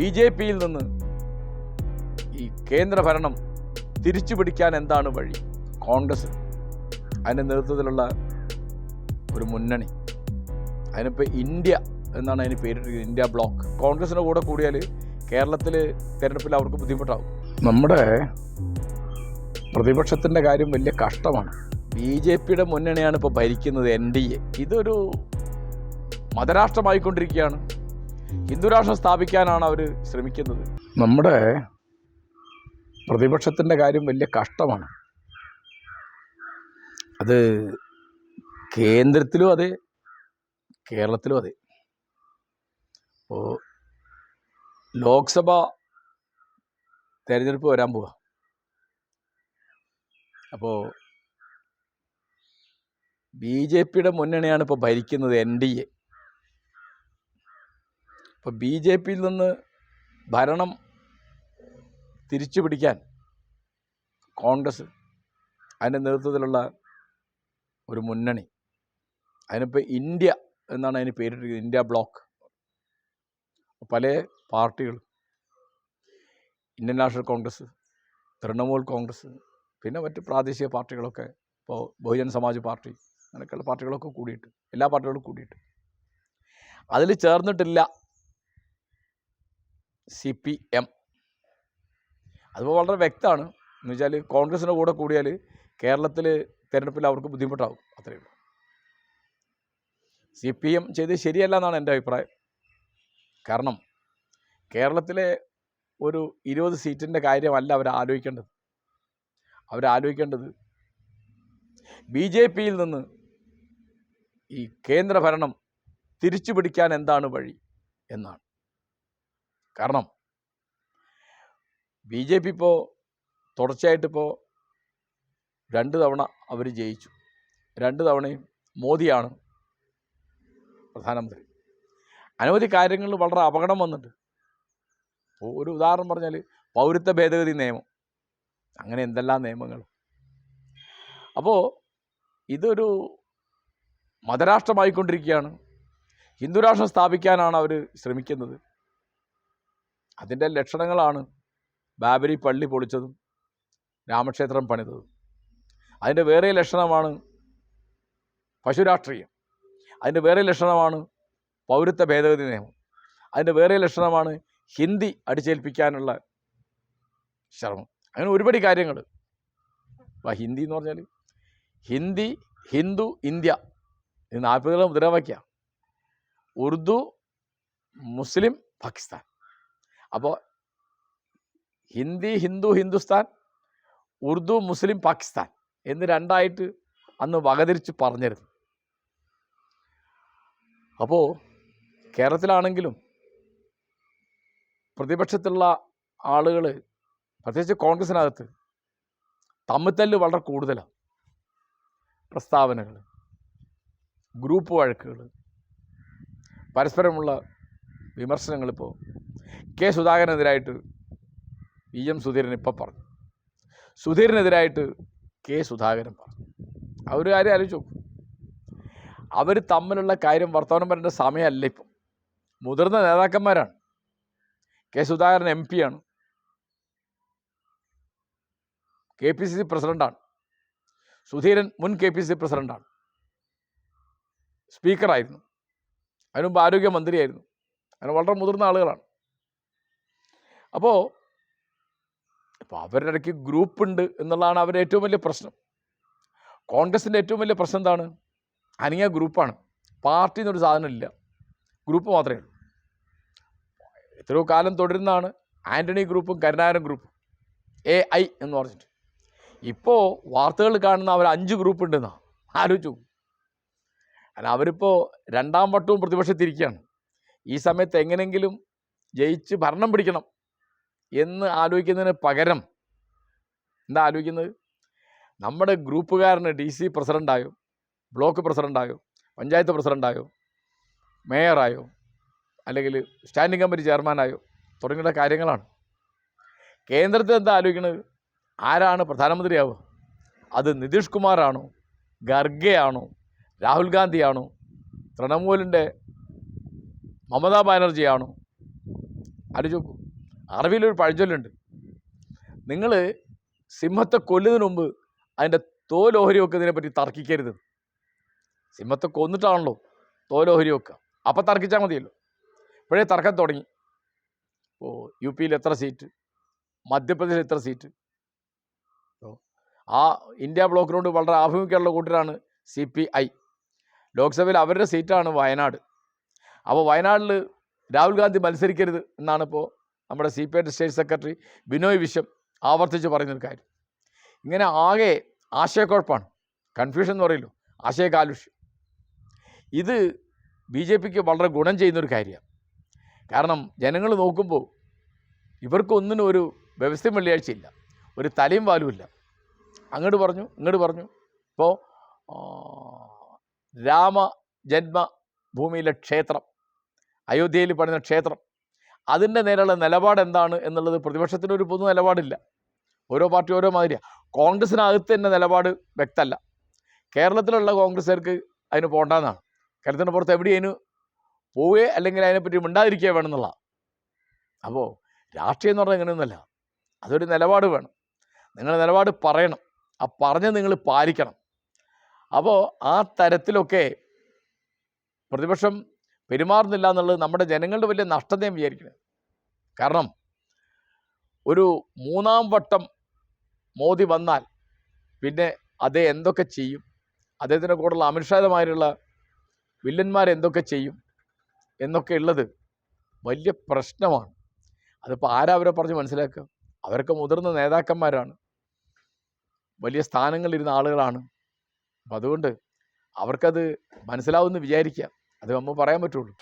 B J പിയിൽ നിന്ന് ഈ കേന്ദ്ര ഭരണം തിരിച്ചു പിടിക്കാൻ എന്താണ് വഴി? കോൺഗ്രസ്. അതിന്റെ നേതൃത്വത്തിലുള്ള ഒരു മുന്നണി. അതിനിപ്പോൾ ഇന്ത്യ എന്നാണ് അതിന് പേരിട്ടിരിക്കുന്നത് ഇന്ത്യ ബ്ലോക്ക്. കോൺഗ്രസിന്റെ കൂടെ കൂടിയാൽ കേരളത്തിൽ തിരഞ്ഞെടുപ്പിൽ അവർക്ക് ബുദ്ധിമുട്ടാകും നമ്മുടെ പ്രതിപക്ഷത്തിന്റെ കാര്യം വലിയ കഷ്ടമാണ്. ബി ജെ പിയുടെ മുന്നണിയാണ് ഇപ്പോൾ ഭരിക്കുന്നത് എൻ ഡി എ. ഇതൊരു മതരാഷ്ട്രമായിക്കൊണ്ടിരിക്കുകയാണ്. ഹിന്ദുരാഷ്ട്രം സ്ഥാപിക്കാനാണ് അവർ ശ്രമിക്കുന്നത്. നമ്മുടെ പ്രതിപക്ഷത്തിന്റെ കാര്യം വലിയ കഷ്ടമാണ്. അത് കേന്ദ്രത്തിലും അതെ കേരളത്തിലും അതെ. അപ്പോൾ ലോക്സഭ തെരഞ്ഞെടുപ്പ് വരാൻ പോവാ. അപ്പോൾ ബി ജെ പിയുടെ മുന്നണിയാണ് ഇപ്പോൾ ഭരിക്കുന്നത് എൻ ഡി എ. അപ്പോൾ ബി ജെ പിയിൽ നിന്ന് ഭരണം തിരിച്ചു പിടിക്കാൻ കോൺഗ്രസ് അതിന്റെ നേതൃത്വത്തിലുള്ള ഒരു മുന്നണി. അതിനിപ്പോൾ ഇന്ത്യ എന്നാണ് അതിന് പേരിട്ടിരിക്കുന്നത് ഇന്ത്യ ബ്ലോക്ക്. പല പാർട്ടികൾ Indian national Congress Trinamool Congress പിന്നെ മറ്റ് പ്രാദേശിക പാർട്ടികളൊക്കെ ഇപ്പോൾ ബഹുജൻ സമാജ് പാർട്ടി അങ്ങനെയൊക്കെയുള്ള പാർട്ടികളൊക്കെ കൂടിയിട്ട് എല്ലാ പാർട്ടികളും കൂടിയിട്ട്. അതിൽ ചേർന്നിട്ടില്ല സി പി എം. അതിപ്പോൾ വളരെ വ്യക്തമാണ്. എന്ന് വെച്ചാൽ കോൺഗ്രസിന്റെ കൂടെ കൂടിയാൽ കേരളത്തിൽ തിരഞ്ഞെടുപ്പിൽ അവർക്ക് ബുദ്ധിമുട്ടാവും. അത്രയേ ഉള്ളൂ. സി പി എം ചെയ്ത് ശരിയല്ല എന്നാണ് എന്റെ അഭിപ്രായം. കാരണം കേരളത്തിലെ ഒരു ഇരുപത് സീറ്റിന്റെ കാര്യമല്ല അവർ ആലോചിക്കേണ്ടത്. അവരാലോചിക്കേണ്ടത് ബി ജെ പിയിൽ നിന്ന് ഈ കേന്ദ്രഭരണം തിരിച്ചു പിടിക്കാൻ എന്താണ് വഴി എന്നാണ്. കാരണം ബി ജെ പി ഇപ്പോൾ തുടർച്ചയായിട്ടിപ്പോൾ രണ്ട് തവണ അവർ ജയിച്ചു. രണ്ട് തവണയും മോദിയാണ് പ്രധാനമന്ത്രി. അനവധി കാര്യങ്ങളിൽ വളരെ അപകടം വന്നിട്ടുണ്ട് ഇപ്പോൾ ഒരു ഉദാഹരണം പറഞ്ഞാൽ പൗരത്വ ഭേദഗതി നിയമം. അങ്ങനെ എന്തെല്ലാം നിയമങ്ങൾ അപ്പോൾ ഇതൊരു മതരാഷ്ട്രമായിക്കൊണ്ടിരിക്കുകയാണ്. ഹിന്ദുരാഷ്ട്രം സ്ഥാപിക്കാനാണ് അവർ ശ്രമിക്കുന്നത്. അതിന്റെ ലക്ഷണങ്ങളാണ്. ബാബരി പള്ളി പൊളിച്ചതും രാമക്ഷേത്രം പണിതതും. അതിന്റെ വേറെ ലക്ഷണമാണ് പശുരാഷ്ട്രീയം. അതിന്റെ വേറെ ലക്ഷണമാണ് പൗരത്വ ഭേദഗതി നിയമം. അതിന്റെ വേറെ ലക്ഷണമാണ് ഹിന്ദി അടിച്ചേൽപ്പിക്കാനുള്ള ശ്രമം. അങ്ങനെ ഒരുപാട് കാര്യങ്ങൾ. അപ്പോൾ ഹിന്ദി എന്ന് പറഞ്ഞാൽ ഹിന്ദി ഹിന്ദു ഇന്ത്യ ഇത് നാൽപ്പതുകളെ മുദ്രാവാക്യ ഉറുദു മുസ്ലിം പാകിസ്ഥാൻ. അപ്പോൾ ഹിന്ദി ഹിന്ദു ഹിന്ദുസ്ഥാൻ ഉറുദു മുസ്ലിം പാകിസ്ഥാൻ എന്ന് രണ്ടായിട്ട് അന്ന് വകതിരിച്ച് പറഞ്ഞിരുന്നു. അപ്പോൾ കേരളത്തിലാണെങ്കിലും പ്രതിപക്ഷത്തുള്ള ആളുകൾ പ്രത്യേകിച്ച് കോൺഗ്രസിനകത്ത് തമ്മിത്തല്ല് വളരെ കൂടുതലാണ് പ്രസ്താവനകൾ ഗ്രൂപ്പ് വഴക്കുകൾ പരസ്പരമുള്ള വിമർശനങ്ങളിപ്പോൾ കെ സുധാകരനെതിരായിട്ട് വി എം സുധീരൻ ഇപ്പം പറഞ്ഞു. സുധീരനെതിരായിട്ട് കെ സുധാകരൻ പറഞ്ഞു. അവർ കാര്യം ആലോചിച്ച് നോക്കും. അവർ തമ്മിലുള്ള കാര്യം വർത്തമാനം പറയേണ്ട സമയമല്ല ഇപ്പം. മുതിർന്ന നേതാക്കന്മാരാണ്. കെ സുധാകരൻ എം പിയാണ് കെ പി സി സി പ്രസിഡന്റാണ് സുധീരൻ മുൻ കെ പി സി സി പ്രസിഡന്റാണ് സ്പീക്കറായിരുന്നു. അതിനുമുമ്പ് ആരോഗ്യമന്ത്രിയായിരുന്നു. അങ്ങനെ വളരെ മുതിർന്ന ആളുകളാണ്. അപ്പോൾ ഇപ്പോൾ അവരുടെ ഇടയ്ക്ക് ഗ്രൂപ്പ് ഉണ്ട് എന്നുള്ളതാണ് അവരുടെ ഏറ്റവും വലിയ പ്രശ്നം. കോൺഗ്രസിന്റെ ഏറ്റവും വലിയ പ്രശ്നം എന്താണ്? അനിയ ഗ്രൂപ്പാണ് പാർട്ടി എന്നൊരു സാധനമില്ല. ഗ്രൂപ്പ് മാത്രമേ ഉള്ളൂ. എത്രയോ കാലം തുടരുന്നതാണ് ആന്റണി ഗ്രൂപ്പും കരുണാകരൻ ഗ്രൂപ്പും. എ ഐ എന്ന് പറഞ്ഞിട്ട്. ഇപ്പോൾ വാർത്തകൾ കാണുന്ന അവർ അഞ്ച് ഗ്രൂപ്പ് ഉണ്ടെന്നാണ് ആലോചിച്ചു അല്ല അവരിപ്പോൾ രണ്ടാം വട്ടവും പ്രതിപക്ഷത്തിരിക്കുകയാണ്. ഈ സമയത്ത് എങ്ങനെയെങ്കിലും ജയിച്ച് ഭരണം പിടിക്കണം. എന്ന് ആലോചിക്കുന്നതിന് പകരം എന്താ ആലോചിക്കുന്നത്? നമ്മുടെ ഗ്രൂപ്പുകാരന് ഡി സി പ്രസിഡന്റായോ ബ്ലോക്ക് പ്രസിഡന്റായോ പഞ്ചായത്ത് പ്രസിഡന്റായോ മേയറായോ അല്ലെങ്കിൽ സ്റ്റാൻഡിംഗ് കമ്മിറ്റി ചെയർമാനായോ തുടങ്ങിയ കാര്യങ്ങളാണ്. കേന്ദ്രത്തിൽ എന്താ ആലോചിക്കുന്നത്? ആരാണ് പ്രധാനമന്ത്രിയാവുക? അത് നിതീഷ് കുമാറാണോ? ഖർഗെയാണോ? രാഹുൽ ഗാന്ധിയാണോ? തൃണമൂലിന്റെ മമതാ ബാനർജിയാണോ? ആലോചിച്ച് നോക്കൂ. അറബിയിലൊരു പഴഞ്ചൊല്ലുണ്ട്. നിങ്ങൾ സിംഹത്തെ കൊല്ലുന്നതിന് മുമ്പ് അതിന്റെ തോലോഹരി വെക്കുന്നതിനെ പറ്റി തർക്കിക്കരുത്. സിംഹത്തെ കൊന്നിട്ടാണല്ലോ തോലോഹരി വെക്കുക. അപ്പം തർക്കിച്ചാൽ മതിയല്ലോ. ഇപ്പോഴേ തർക്കം തുടങ്ങി. ഓ യു പിയിൽ എത്ര സീറ്റ്? മധ്യപ്രദേശിൽ എത്ര സീറ്റ്? ആ ഇന്ത്യ ബ്ലോക്കിനോട് വളരെ ആഭിമുഖ്യമുള്ള കൂട്ടരാണ് സി പി ഐ. ലോക്സഭയിൽ അവരുടെ സീറ്റാണ് വയനാട്. അപ്പോൾ വയനാട്ടിൽ രാഹുൽ ഗാന്ധി മത്സരിക്കരുത് എന്നാണ് ഇപ്പോൾ നമ്മുടെ C P I state secretary Binoy Viswam ആവർത്തിച്ച് പറയുന്നൊരു കാര്യം. ഇങ്ങനെ ആകെ ആശയക്കുഴപ്പമാണ് കൺഫ്യൂഷൻ എന്ന് പറയുമല്ലോ. ആശയകാലുഷ്യം ഇത് ബി ജെ പിക്ക് വളരെ ഗുണം ചെയ്യുന്നൊരു കാര്യമാണ്. കാരണം ജനങ്ങൾ നോക്കുമ്പോൾ ഇവർക്കൊന്നിനും ഒരു വ്യവസ്ഥയും വെള്ളിയാഴ്ചയില്ല. ഒരു തലയും വാലുമില്ല അങ്ങോട്ട് പറഞ്ഞു ഇങ്ങോട്ട് പറഞ്ഞു. ഇപ്പോൾ രാമ ജന്മഭൂമിയിലെ ക്ഷേത്രം അയോധ്യയിൽ പണിത ക്ഷേത്രം അതിന്റെ നേരെയുള്ള നിലപാട് എന്താണ് എന്നുള്ളത് പ്രതിപക്ഷത്തിന് ഒരു പൊതു നിലപാടില്ല. ഓരോ പാർട്ടി ഓരോ മാതിരിയാണ് കോൺഗ്രസിനകത്ത് തന്നെ നിലപാട് വ്യക്തമല്ല. കേരളത്തിലുള്ള കോൺഗ്രസ്സുകാർക്ക് അതിന് പോകണ്ടെന്നാണ് കേരളത്തിന് പുറത്ത് എവിടെ അതിന് പോവുകയോ അല്ലെങ്കിൽ അതിനെപ്പറ്റി മിണ്ടാതിരിക്കുക വേണമെന്നുള്ള അപ്പോൾ രാഷ്ട്രീയം എന്ന് പറഞ്ഞാൽ ഇങ്ങനെയൊന്നുമല്ല. അതൊരു നിലപാട് വേണം. നിങ്ങളുടെ നിലപാട് പറയണം. ആ പറഞ്ഞ് നിങ്ങൾ പാലിക്കണം. അപ്പോൾ ആ തരത്തിലൊക്കെ പ്രതിപക്ഷം പെരുമാറുന്നില്ല എന്നുള്ളത് നമ്മുടെ ജനങ്ങളുടെ വലിയ നഷ്ടതയും വിചാരിക്കുന്നത് കാരണം ഒരു മൂന്നാം വട്ടം മോദി വന്നാൽ പിന്നെ അതേ എന്തൊക്കെ ചെയ്യും? അദ്ദേഹത്തിന്റെ കൂടെയുള്ള അമിത്ഷാദമാരുള്ള വില്ലന്മാരെന്തൊക്കെ ചെയ്യും? എന്നൊക്കെ ഉള്ളത് വലിയ പ്രശ്നമാണ്. അതിപ്പോൾ ആരവരെ പറഞ്ഞ് മനസ്സിലാക്കുക? അവരൊക്കെ മുതിർന്ന നേതാക്കന്മാരാണ്. വലിയ സ്ഥാനങ്ങളിലിരുന്ന ആളുകളാണ്. അപ്പം അതുകൊണ്ട് അവർക്കത് മനസ്സിലാവുമെന്ന് വിചാരിക്കാം അത് നമ്മൾ പറയാൻ പറ്റുള്ളൂ.